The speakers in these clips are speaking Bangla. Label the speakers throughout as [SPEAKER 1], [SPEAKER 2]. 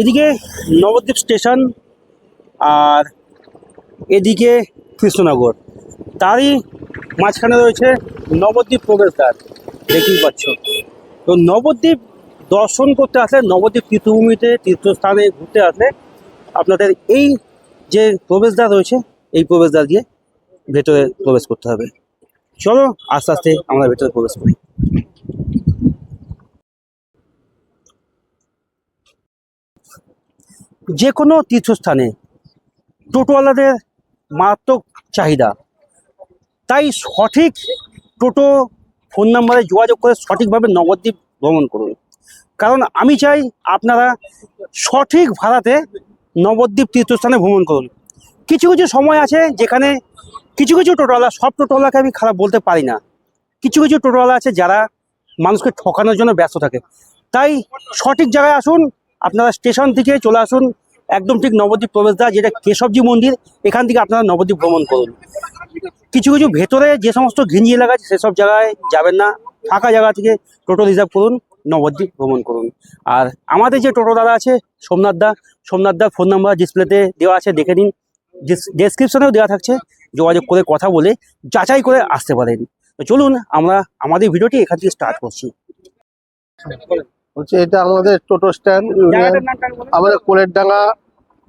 [SPEAKER 1] এদিকে নবদ্বীপ স্টেশন আর এদিকে কৃষ্ণনগর। তারই মাঝখানে রয়েছে নবদ্বীপ প্রবেশদ্বার, দেখতেই পাচ্ছ। তো নবদ্বীপ দর্শন করতে আসলে নবদ্বীপ তীর্থভূমিতে, তীর্থস্থানে ঘুরতে আসলে আপনাদের এই যে প্রবেশদ্বার রয়েছে, এই প্রবেশদ্বার দিয়ে ভেতরে প্রবেশ করতে হবে। চলো আস্তে আস্তে আমরা ভেতরে প্রবেশ করি। যে কোনো তীর্থস্থানে টোটোওয়ালাদের মারাত্মক চাহিদা। তাই সঠিক টোটো ফোন নাম্বারে যোগাযোগ করে সঠিকভাবে নবদ্বীপ ভ্রমণ করুন। কারণ আমি চাই আপনারা সঠিক ভাড়াতে নবদ্বীপ তীর্থস্থানে ভ্রমণ করুন। কিছু কিছু সময় আছে যেখানে কিছু কিছু টোটোওয়ালা, সব টোটোওয়ালাকে আমি খারাপ বলতে পারি না। কিছু কিছু টোটোওয়ালা আছে যারা মানুষকে ঠকানোর জন্য ব্যস্ত থাকে। তাই সঠিক জায়গায় আসুন আপনারা স্টেশন থেকে চলে আসুন, একদম ঠিক নবদ্বীপ প্রবেশদ্বার, যেটা কেশবজি মন্দির, এখান থেকে আপনারা নবদ্বীপ ভ্রমণ করুন। কিছু কিছু ভেতরে যে সমস্ত ঘিঞ্জি এলাকা আছে, সেসব জায়গায় যাবেন না। ফাঁকা জায়গা থেকে টোটো রিজার্ভ করুন, নবদ্বীপ ভ্রমণ করুন। আর আমাদের যে টোটো দাদা আছে, সোমনাথ দা, সোমনাথ ফোন নাম্বার ডিসপ্লেতে দেওয়া আছে, দেখে নিন। ডেসক্রিপশনেও দেওয়া থাকছে, যোগাযোগ করে কথা বলে, যাচাই করে আসতে পারেন। তো চলুন, আমরা, আমাদের ভিডিওটি এখান থেকে স্টার্ট করছি।
[SPEAKER 2] হচ্ছে এটা আমাদের টোটো স্ট্যান্ড ইউনিয়ন আমাদের কোলেরডাঙ্গা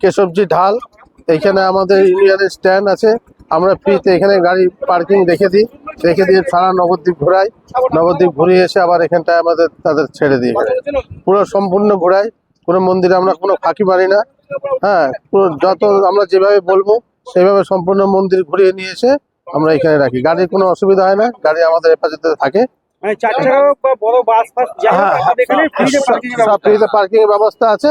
[SPEAKER 2] কেশবজি ঢাল এইখানে আমাদের ইউনিয়নের স্ট্যান্ড আছে। আমরা ফ্রিতে এখানে গাড়ি পার্কিং রেখে দিই। রেখে দিয়ে সারা নবদ্বীপ ঘোরাই। নবদ্বীপ ঘুরিয়ে এসে আবার এখানটায় আমাদের তাদের ছেড়ে দিই। পুরো সম্পূর্ণ ঘোরাই। কোনো মন্দিরে আমরা কোনো ফাঁকি মারি না। হ্যাঁ পুরো যত আমরা যেভাবে বলব সেভাবে সম্পূর্ণ মন্দির ঘুরিয়ে নিয়ে এসে আমরা এখানে রাখি। গাড়ির কোনো অসুবিধা হয় না। গাড়ি আমাদের হেফাজতে থাকে।
[SPEAKER 1] মানে চার চাকা বা বড় বাস ফাস যা হোক,
[SPEAKER 2] হ্যাঁ,
[SPEAKER 1] ফ্রিতে পার্কিং এর ব্যবস্থা
[SPEAKER 2] আছে।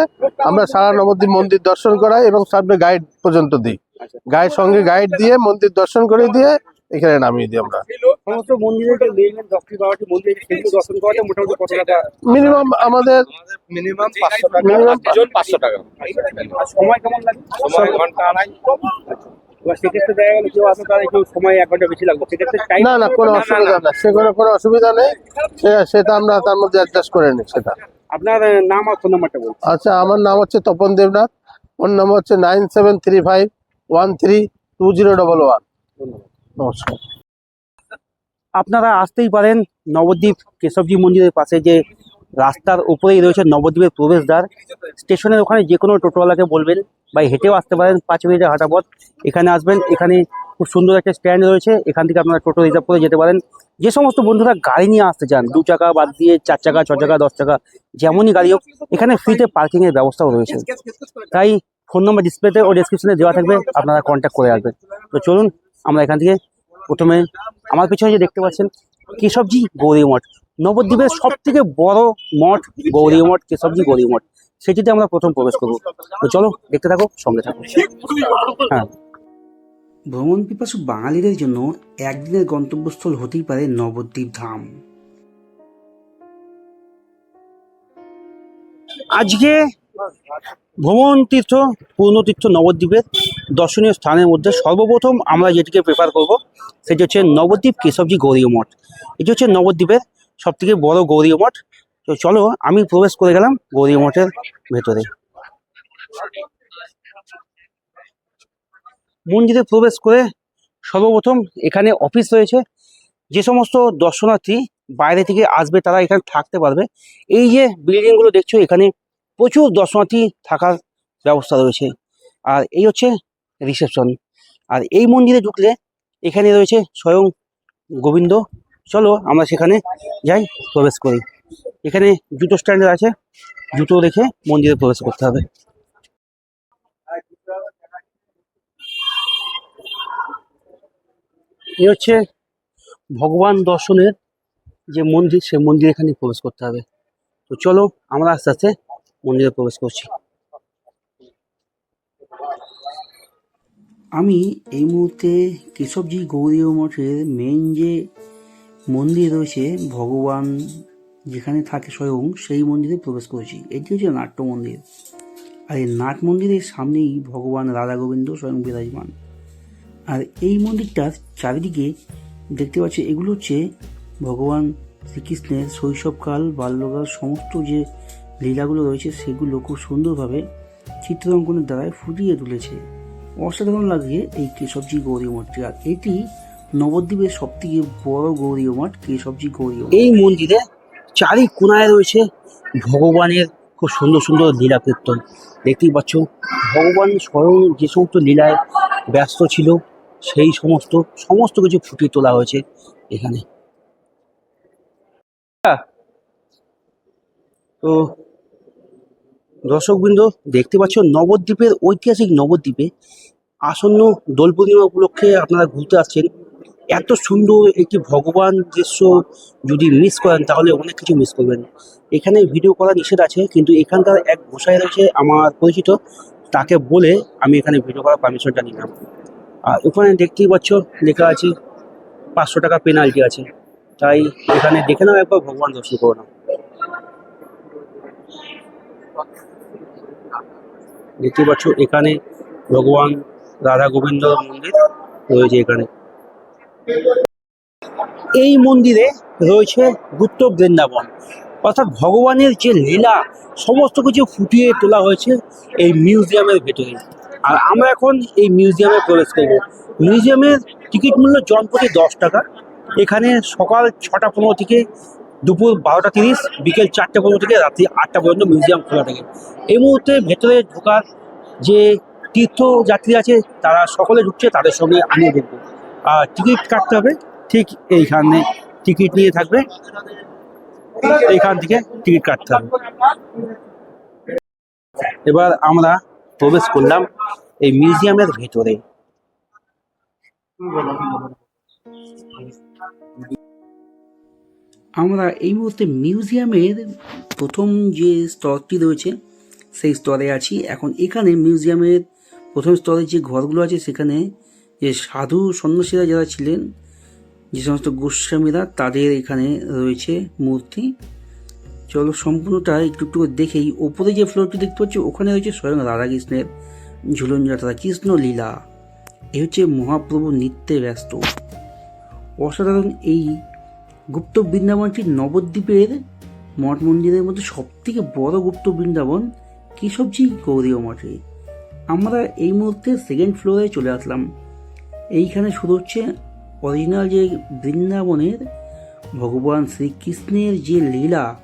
[SPEAKER 2] আমরা সারা নবদ্বীপ মন্দির দর্শন করাই এবং সামনে গাইড পর্যন্ত দিই।
[SPEAKER 1] আচ্ছা।
[SPEAKER 2] গাইড সঙ্গে গাইড দিয়ে মন্দির দর্শন করে দিয়ে এখানে নামিয়ে দিই আমরা।
[SPEAKER 1] সমস্ত মন্দিরের মেন মেন
[SPEAKER 2] মিনিমাম আমাদের
[SPEAKER 3] মিনিমাম পাঁচশো টাকা।
[SPEAKER 1] সময় কেমন লাগে?
[SPEAKER 3] সময়
[SPEAKER 1] ঘণ্টা সেক্ষেত্রে দেখা গেলো কেউ আসলে তার একটু সময় এক ঘণ্টা বেশি লাগবে। সেক্ষেত্রে টাইম
[SPEAKER 2] না না কোনো অসুবিধা না সেখানে কোনো অসুবিধা নেই। সেটা আমরা তার মধ্যে অ্যাডজাস্ট করে নিই সেটা।
[SPEAKER 1] আপনার নাম আর ফোন নাম্বারটা বলুন।
[SPEAKER 2] আচ্ছা আমার নাম হচ্ছে তপন দেবনাথ। ফোন নাম্বার হচ্ছে nine seven three five one three two zero double one. নমস্কার।
[SPEAKER 1] আপনারা আসতেই পারেন নবদ্বীপ কেশবজি মন্দিরের পাশে যে রাস্তার উপরেই রয়েছে নবদ্বীপের প্রবেশদ্বার। স্টেশনের ওখানে যে কোনো টোটোওয়ালাকে বলবেন বা হেঁটেও আসতে পারেন। পাঁচ মিনিটের হাঁটা পথ এখানে আসবেন। এখানে খুব সুন্দর একটা স্ট্যান্ড রয়েছে। এখান থেকে আপনারা টোটো রিজার্ভ করে যেতে পারেন। যে সমস্ত বন্ধুরা গাড়ি নিয়ে আসতে চান, দু চাকা বাদ দিয়ে চার চাকা, ছ চাকা, দশ চাকা, যেমনই গাড়ি হোক, এখানে ফ্রিতে পার্কিংয়ের ব্যবস্থাও রয়েছে। তাই ফোন নম্বর ডিসপ্লেতে ও ডেসক্রিপশনে দেওয়া থাকবে। আপনারা কন্ট্যাক্ট করে আসবেন। তো চলুন, আমরা এখান থেকে প্রথমে, আমার পিছনে যে দেখতে পাচ্ছেন, কেশবজি গৌরী মঠ নবদ্বীপের সব থেকে বড় মঠ গৌরী মঠ কেশবজি গৌরী মঠ। সেটিতে আমরা প্রথম প্রবেশ করব। তো চলো দেখতে থাকো সঙ্গে থাকো। হ্যাঁ। ভ্রমণ পিপাসু বাঙালিদের জন্য একদিনের গন্তব্যস্থল হতেই পারে নবদ্বীপ ধাম। আজকে ভ্রমণ তীর্থ পূর্ণতীর্থ নবদ্বীপের দর্শনীয় স্থানের মধ্যে সর্বপ্রথম আমরা যেটিকে প্রেফার করব সেটি হচ্ছে নবদ্বীপ কেশবজি গৌরী মঠ। এটি হচ্ছে নবদ্বীপের সব থেকে বড় গৌরী মঠ। তো চলো, আমি প্রবেশ করে গেলাম গৌরী মঠের ভেতরে। মন্দিরে প্রবেশ করে সর্বপ্রথম এখানে অফিস রয়েছে। যে সমস্ত দর্শনার্থী বাইরে থেকে আসবে, তারা এখানে থাকতে পারবে। এই যে বিল্ডিংগুলো দেখছ, এখানে প্রচুর দর্শনার্থী থাকার ব্যবস্থা রয়েছে। আর এই হচ্ছে রিসেপশন আর এই মন্দিরে ঢুকলে এখানে রয়েছে স্বয়ং গোবিন্দ। চলো আমরা সেখানে যাই, প্রবেশ করি। এখানে জুতো স্ট্যান্ডার আছে, জুতো রেখে মন্দিরে প্রবেশ করতে হবে। এ হচ্ছে ভগবান দর্শনের যে মন্দির, সে মন্দির এখানে প্রবেশ করতে হবে। তো চলো, আমরা আস্তে আস্তে মন্দিরে প্রবেশ করছি। আমি এই মুহূর্তে কেশবজি গৌরীয় মঠের মেন যে মন্দির রয়েছে ভগবান যেখানে থাকে স্বয়ং সেই মন্দিরে প্রবেশ করেছি। এটি হচ্ছে নাট্য মন্দির। আর এই নাট মন্দিরের সামনেই ভগবান রাধা গোবিন্দ স্বয়ং বিরাজমান। আর এই মন্দিরটার চারিদিকে দেখতে পাচ্ছি, এগুলো হচ্ছে ভগবান শ্রীকৃষ্ণের শৈশবকাল, বাল্যকাল, সমস্ত যে
[SPEAKER 4] লীলাগুলো রয়েছে, সেগুলো খুব সুন্দরভাবে চিত্রাঙ্কনের দ্বারায় ফুটিয়ে তুলেছে। অসাধারণ লাগে এই কেশবজি গৌরী মূর্তি আর এটি নবদ্বীপের সব থেকে বড় গৌরী মঠ কেশবজি গৌরী
[SPEAKER 1] এই মন্দিরে চারি কোনায় রয়েছে ভগবানের খুব সুন্দর সুন্দর লীলা কীর্তন। দেখতেই পাচ্ছ, ভগবান স্বয়ং যে সমস্ত লীলায় ব্যস্ত ছিল, সেই সমস্ত সমস্ত কিছু ফুটিয়ে তোলা হয়েছে এখানে। তো দর্শকবৃন্দ, দেখতে পাচ্ছ, নবদ্বীপের ঐতিহাসিক নবদ্বীপে আসন্ন দোল পূর্ণিমা উপলক্ষে আপনারা ঘুরতে আসছেন। এত সুন্দর একটি ভগবান দৃশ্য যদি মিস করেন, তাহলে অনেক কিছু মিস করবেন। এখানে ভিডিও করা নিষেধ আছে, কিন্তু এখানকার এক গোসাই রয়েছে, আমার পরিচিত, তাকে বলে আমি এখানে ভিডিও করার পারমিশনটা নিলাম। আর ওখানে দেখতেই পাচ্ছ, লেখা আছে, পাঁচশো টাকা পেনাল্টি আছে। তাই এখানে দেখে নাও একবার, ভগবান দর্শন করো না দেখতে পাচ্ছ, এখানে ভগবান রাধা গোবিন্দ মন্দির রয়েছে এখানে। এই মন্দিরে রয়েছে গুপ্ত বৃন্দাবন। অর্থাৎ ভগবানের যে লীলা, সমস্ত কিছু ফুটিয়ে তোলা হয়েছে এই মিউজিয়ামের ভেতরে। আর আমরা এখন এই মিউজিয়ামে প্রবেশ করব। মিউজিয়ামের টিকিট মূল্য জনপ্রতি দশ টাকা। এখানে সকাল ছটা পনেরো থেকে দুপুর বারোটা তিরিশ, বিকেল চারটে পনেরো থেকে রাত্রি আটটা পর্যন্ত মিউজিয়াম খোলা থাকে। এই মুহূর্তে ভেতরে ঢোকার যে তীর্থযাত্রী আছে, তারা সকলে ঢুকছে, তাদের সঙ্গে আমিও ঢুকবো। আর টিকিট কাটতে হবে। ঠিক এইখানে টিকিট নিয়ে থাকবে। এইখান থেকে টিকিট কাটতে হবে। এবার আমরা প্রবেশ করলাম এই মিউজিয়ামের ভেতরে।
[SPEAKER 4] আমরা এই মুহূর্তে মিউজিয়ামের প্রথম যে স্তরটি রয়েছে, সেই স্তরে আছি। এখন এখানে মিউজিয়ামের প্রথম স্তরে যে ঘরগুলো আছে, সেখানে যে সাধু সন্ন্যাসীরা যারা ছিলেন, যে সমস্ত গোস্বামীরা, তাদের এখানে রয়েছে মূর্তি। চলো সম্পূর্ণটা একটু একটু করে দেখেই ওপরে যে ফ্লোরটি দেখতে পাচ্ছি, ওখানে রয়েছে স্বয়ং রাধাকৃষ্ণের ঝুলন যাত্রা কৃষ্ণ লীলা। এ হচ্ছে মহাপ্রভু নিত্যে ব্যস্ত। অসাধারণ এই গুপ্ত বৃন্দাবনটি নবদ্বীপের মঠ মন্দিরের মধ্যে সব থেকে বড় গুপ্ত বৃন্দাবন কেশবজি গৌরীয় মঠে। আমরা এই মুহূর্তে সেকেন্ড ফ্লোরে চলে আসলাম। এইখানে শুরু হচ্ছে অরিজিনাল যে বৃন্দাবনের ভগবান শ্রীকৃষ্ণের যে লীলা,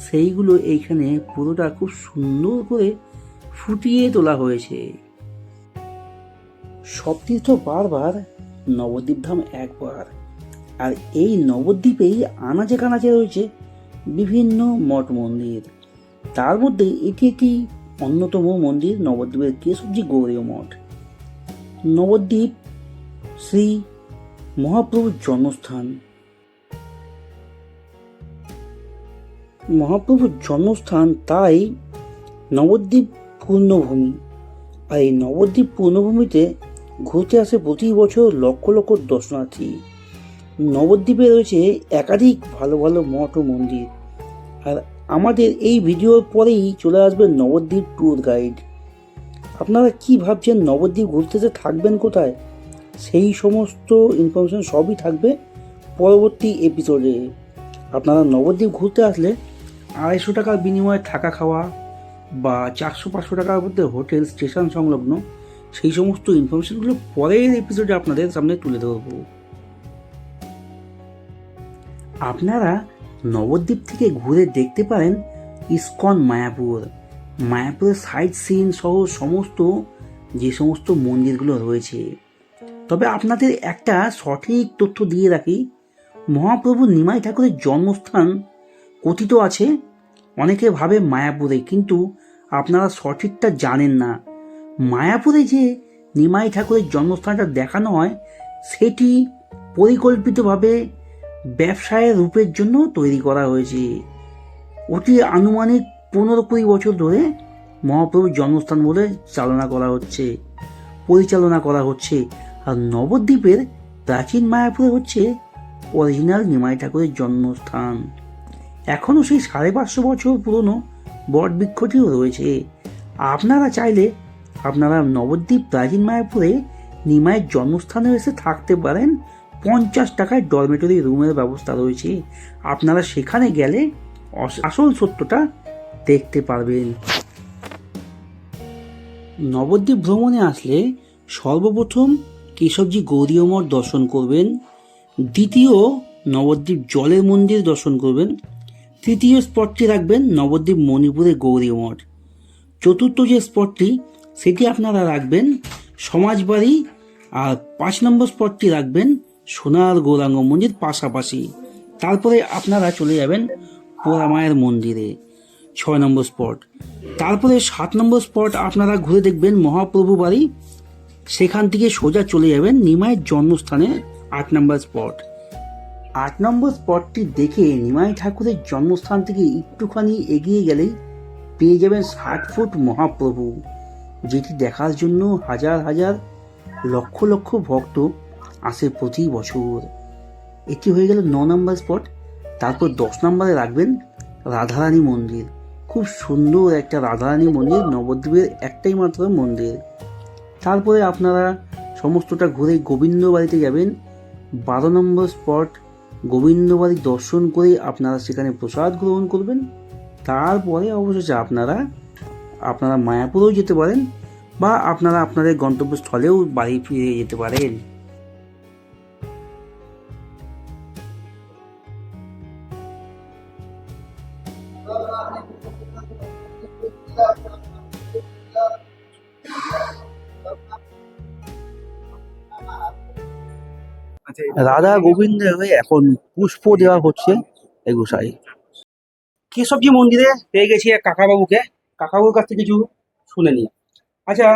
[SPEAKER 4] সেইগুলো এইখানে পুরোটা খুব সুন্দর করে ফুটিয়ে তোলা হয়েছে। সব তীর্থ বারবার নবদ্বীপ ধাম একবার, আর এই নবদ্বীপেই আনাচে কানাচে রয়েছে বিভিন্ন মঠ মন্দির। তার মধ্যে এটি একটি অন্যতম মন্দির, নবদ্বীপের কেশবজি গৌরীয় মঠ। নবদ্বীপ শ্রী মহাপ্রভুর জন্মস্থান। মহাপ্রভুর জন্মস্থান তাই নবদ্বীপ পূর্ণভূমি। আর এই নবদ্বীপ পূর্ণভূমিতে ঘুরতে আসে প্রতি বছর লক্ষ লক্ষ দর্শনার্থী। নবদ্বীপে রয়েছে একাধিক ভালো ভালো মঠ ও মন্দির। আর আমাদের এই ভিডিওর পরেই চলে আসবে নবদ্বীপ ট্যুর গাইড। আপনারা কি ভাবছেন? নবদ্বীপ ঘুরতে থাকবেন কোথায়? সেই সমস্ত ইনফরমেশন সবই থাকবে পরবর্তী এপিসোডে আপনারা নবদ্বীপ ঘুরতে আসলে আড়াইশো টাকার বিনিময়ে থাকা খাওয়া বা চারশো পাঁচশো টাকার মধ্যে হোটেল, স্টেশন সংলগ্ন সেই সমস্ত ইনফরমেশনগুলো পরের এপিসোডে আপনাদের সামনে তুলে ধরবো। আপনারা নবদ্বীপ থেকে ঘুরে দেখতে পারেন ইস্কন, মায়াপুর। মায়াপুরের সাইট সিন সহ সমস্ত যে সমস্ত মন্দিরগুলো রয়েছে। তবে আপনাদের একটা সঠিক তথ্য দিয়ে রাখি। মহাপ্রভু নিমাই ঠাকুরের জন্মস্থান কথিত আছে, অনেকে ভাবে মায়াপুরে, কিন্তু আপনারা সঠিকটা জানেন না। মায়াপুরে যে নিমাই ঠাকুরের জন্মস্থানটা দেখানো হয়, সেটি পরিকল্পিতভাবে ব্যবসায়ের রূপের জন্য তৈরি করা হয়েছে। অতি আনুমানিক পনেরো কুড়ি বছর ধরে মহাপ্রভুর জন্মস্থান বলে চালনা করা হচ্ছে, পরিচালনা করা হচ্ছে। আর নবদ্বীপের প্রাচীন মায়াপুরে হচ্ছে অরিজিনাল নিমাই ঠাকুরের জন্মস্থান। এখনও সেই সাড়ে পাঁচশো বছর পুরনো বট বৃক্ষটিও রয়েছে। আপনারা চাইলে আপনারা নবদ্বীপ প্রাচীন মায়াপুরে নিমাইয়ের জন্মস্থানে এসে থাকতে পারেন। পঞ্চাশ টাকায় ডরমেটরি রুমের ব্যবস্থা রয়েছে। আপনারা সেখানে গেলে আসল সত্যটা দেখতে পারবেন। নবদ্বীপ ভ্রমণে আসলে সর্বপ্রথম কেশবজি গৌরীয় মঠ দর্শন করবেন। দ্বিতীয় নবদ্বীপ জলের মন্দির দর্শন করবেন। তৃতীয় স্পটটি রাখবেন নবদ্বীপ মণিপুরের গৌরী মঠ চতুর্থ যে স্পটটি, সেটি আপনারা রাখবেন সমাজবাড়ি আর পাঁচ নম্বর স্পটটি রাখবেন সোনার গৌরাঙ্গ মন্দির পাশাপাশি। তারপরে আপনারা চলে যাবেন পোড়ামায়ের মন্দিরে, ছয় নম্বর স্পট। তারপরে সাত নম্বর স্পট আপনারা ঘুরে দেখবেন মহাপ্রভু বাড়ি সেখান থেকে সোজা চলে যাবেন নিমাইয়ের জন্মস্থানে আট নম্বর স্পট। আট নম্বর স্পটটি দেখে নিমাই ঠাকুরের জন্মস্থান থেকে একটুখানি এগিয়ে গেলেই পেয়ে যাবেন ষাট ফুট মহাপ্রভু, যেটি দেখার জন্য হাজার হাজার লক্ষ লক্ষ ভক্ত আসে প্রতি বছর। এটি হয়ে গেল ন নম্বর স্পট। তারপর দশ নম্বরে রাখবেন রাধারানী মন্দির। খুব সুন্দর একটা রাধারানী মন্দির, নবদ্বীপের একটাই মাত্র মন্দির। তারপরে আপনারা সমস্তটা ঘুরে গোবিন্দ বাড়িতে যাবেন। বারো নম্বর স্পট গোবিন্দ বাড়ি দর্শন করে আপনারা সেখানে প্রসাদ গ্রহণ করবেন। তারপরে অবশেষে আপনারা আপনারা মায়াপুরেও যেতে পারেন বা আপনারা আপনাদের গন্তব্যস্থলেও বাড়ি ফিরে যেতে পারেন।
[SPEAKER 1] রাধা গোবিন্দের হয়ে এখন পুষ্প দেওয়া হচ্ছে এগুসাই কেশবজি মন্দিরে পেয়ে গেছি এক কাকাবাবুকে। কাকাবাবুর কাছ থেকে কিছু শুনে নি আচ্ছা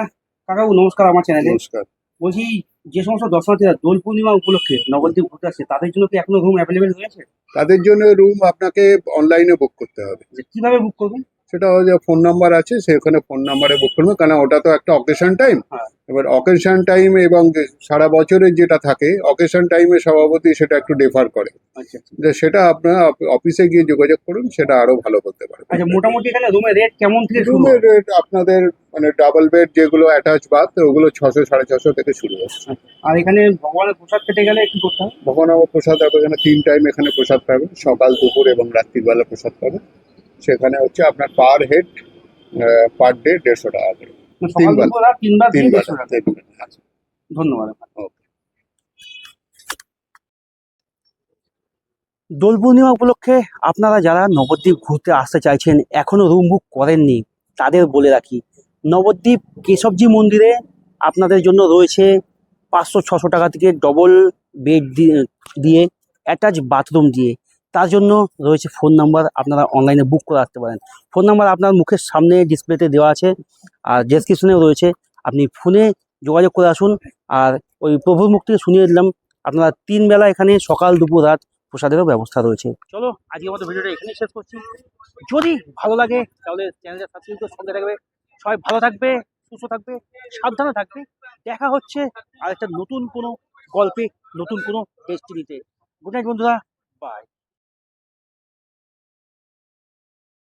[SPEAKER 1] কাকাবু নমস্কার আমার চ্যানেলে।
[SPEAKER 2] নমস্কার।
[SPEAKER 1] বলছি যে সমস্ত দর্শনার্থীরা দোল পূর্ণিমা উপলক্ষে নবদ্বীপ ঘুরতে আসছে তাদের জন্য কি এখনও রুম অ্যাভেলেবেল রয়েছে?
[SPEAKER 5] তাদের জন্য রুম আপনাকে অনলাইনে বুক করতে হবে।
[SPEAKER 1] যে কীভাবে বুক করবেন?
[SPEAKER 5] সেটা যে ফোন নাম্বার আছে সেখানে ফোন নাম্বারে বুক করবে। কারণ ওটা তো একটা অকেশন টাইম
[SPEAKER 1] হ্যাঁ।
[SPEAKER 5] এবার অকেশন টাইম এবং সারা বছরের যেটা থাকে অকেশন টাইমে সভাপতি সেটা একটু ডিফার করে।
[SPEAKER 1] আচ্ছা।
[SPEAKER 5] যে সেটা আপনার অফিসে গিয়ে যোগাযোগ করুন সেটা আরও ভালো করতে পারে
[SPEAKER 1] আচ্ছা মোটামুটি এখানে রুমের রেট কেমন থেকে
[SPEAKER 5] রুমের রেট আপনাদের মানে ডাবল বেড যেগুলো অ্যাটাচ বাথ ওগুলো ছশো সাড়ে ছশো থেকে শুরু হচ্ছে
[SPEAKER 1] আর এখানে ভগবানের প্রসাদ খেতে গেলে কি করতে হবে?
[SPEAKER 5] ভগবান প্রসাদ এখানে তিন টাইম এখানে প্রসাদ পাবেন। সকাল দুপুর এবং রাত্রিবেলা প্রসাদ পাবেন। সেখানে হচ্ছে আপনার পার হেড পার ডে দেড়শো টাকা করে তিনবার।
[SPEAKER 1] তিনবার
[SPEAKER 5] বেলা।
[SPEAKER 1] ধন্যবাদ
[SPEAKER 5] Okay.
[SPEAKER 1] দোল পূর্ণিমা উপলক্ষে আপনারা যারা নবদ্বীপ ঘুরতে আসতে চাইছেন এখনও রুম বুক করেননি তাদের বলে রাখি নবদ্বীপ কেশবজি মন্দিরে আপনাদের জন্য রয়েছে পাঁচশো ছশো টাকা থেকে ডবল বেড দিয়ে অ্যাটাচ বাথরুম দিয়ে তার জন্য রয়েছে ফোন নাম্বার আপনারা অনলাইনে বুক করে রাখতে পারেন। ফোন নাম্বার আপনার মুখের সামনে ডিসপ্লেতে দেওয়া আছে, আর ডেসক্রিপশনেও রয়েছে, আপনি ফোনে যোগাযোগ করে আসুন, আর ওই প্রভুর মুখ থেকে শুনিয়ে দিলাম, আপনারা তিন বেলা এখানে সকাল, দুপুর, রাত প্রসাদেরও ব্যবস্থা রয়েছে। চলো, আজকে আমাদের ভিডিওটা এখানেই শেষ করছি। যদি ভালো লাগে, তাহলে চ্যানেলটা সাবস্ক্রাইব করে সঙ্গে থাকবে। সবাই ভালো থাকবে, সুস্থ থাকবে, সাবধানে থাকবে। দেখা হচ্ছে আর একটা নতুন কোনো গল্পে, নতুন কোনো ডেস্টিনিতে গুড নাইট বন্ধুরা। বাই